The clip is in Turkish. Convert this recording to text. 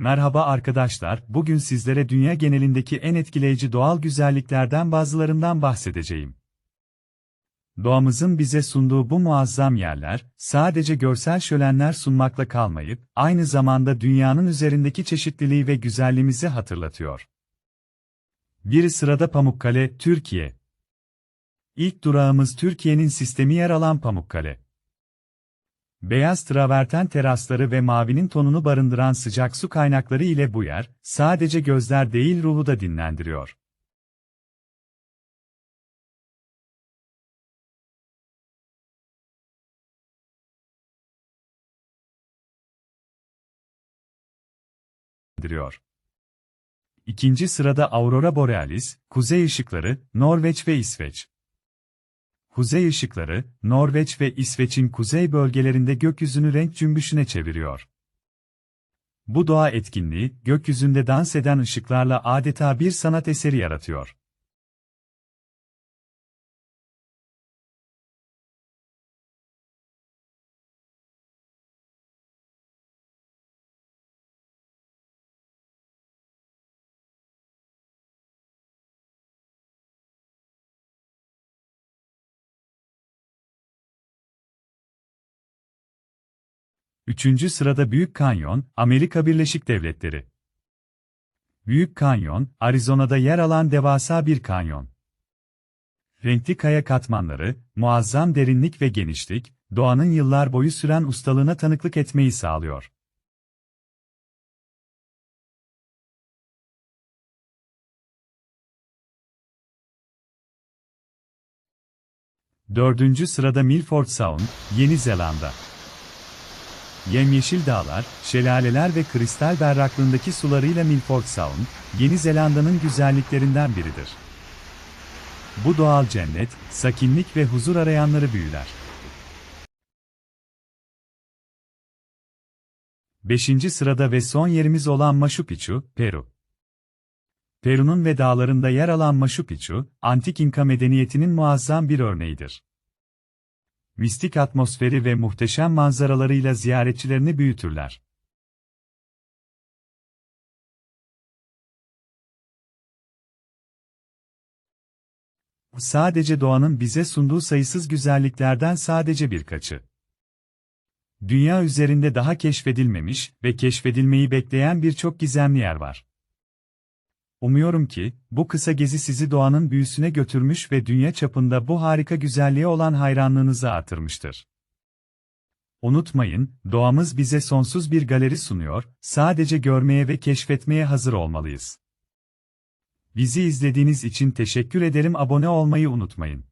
Merhaba arkadaşlar, bugün sizlere dünya genelindeki en etkileyici doğal güzelliklerden bazılarından bahsedeceğim. Doğamızın bize sunduğu bu muazzam yerler, sadece görsel şölenler sunmakla kalmayıp, aynı zamanda dünyanın üzerindeki çeşitliliği ve güzelliğimizi hatırlatıyor. Biri sırada Pamukkale, Türkiye. İlk durağımız Türkiye'nin sistemi yer alan Pamukkale. Beyaz traverten terasları ve mavinin tonunu barındıran sıcak su kaynakları ile bu yer, sadece gözler değil ruhu da dinlendiriyor. diriyor. İkinci sırada Aurora Borealis, kuzey ışıkları, Norveç ve İsveç. Kuzey ışıkları, Norveç ve İsveç'in kuzey bölgelerinde gökyüzünü renk cümbüşüne çeviriyor. Bu doğa etkinliği, gökyüzünde dans eden ışıklarla adeta bir sanat eseri yaratıyor. Üçüncü sırada Büyük Kanyon, Amerika Birleşik Devletleri. Büyük Kanyon, Arizona'da yer alan devasa bir kanyon. Renkli kaya katmanları, muazzam derinlik ve genişlik, doğanın yıllar boyu süren ustalığına tanıklık etmeyi sağlıyor. Dördüncü sırada Milford Sound, Yeni Zelanda. Yemyeşil dağlar, şelaleler ve kristal berraklığındaki sularıyla Milford Sound, Yeni Zelanda'nın güzelliklerinden biridir. Bu doğal cennet, sakinlik ve huzur arayanları büyüler. Beşinci sırada ve son yerimiz olan Machu Picchu, Peru. Peru'nun ve dağlarında yer alan Machu Picchu, antik İnka medeniyetinin muazzam bir örneğidir mistik atmosferi ve muhteşem manzaralarıyla ziyaretçilerini büyütürler. Sadece doğanın bize sunduğu sayısız güzelliklerden sadece birkaçı. Dünya üzerinde daha keşfedilmemiş ve keşfedilmeyi bekleyen birçok gizemli yer var. Umuyorum ki, bu kısa gezi sizi doğanın büyüsüne götürmüş ve dünya çapında bu harika güzelliğe olan hayranlığınızı artırmıştır. Unutmayın, doğamız bize sonsuz bir galeri sunuyor, sadece görmeye ve keşfetmeye hazır olmalıyız. Bizi izlediğiniz için teşekkür ederim abone olmayı unutmayın.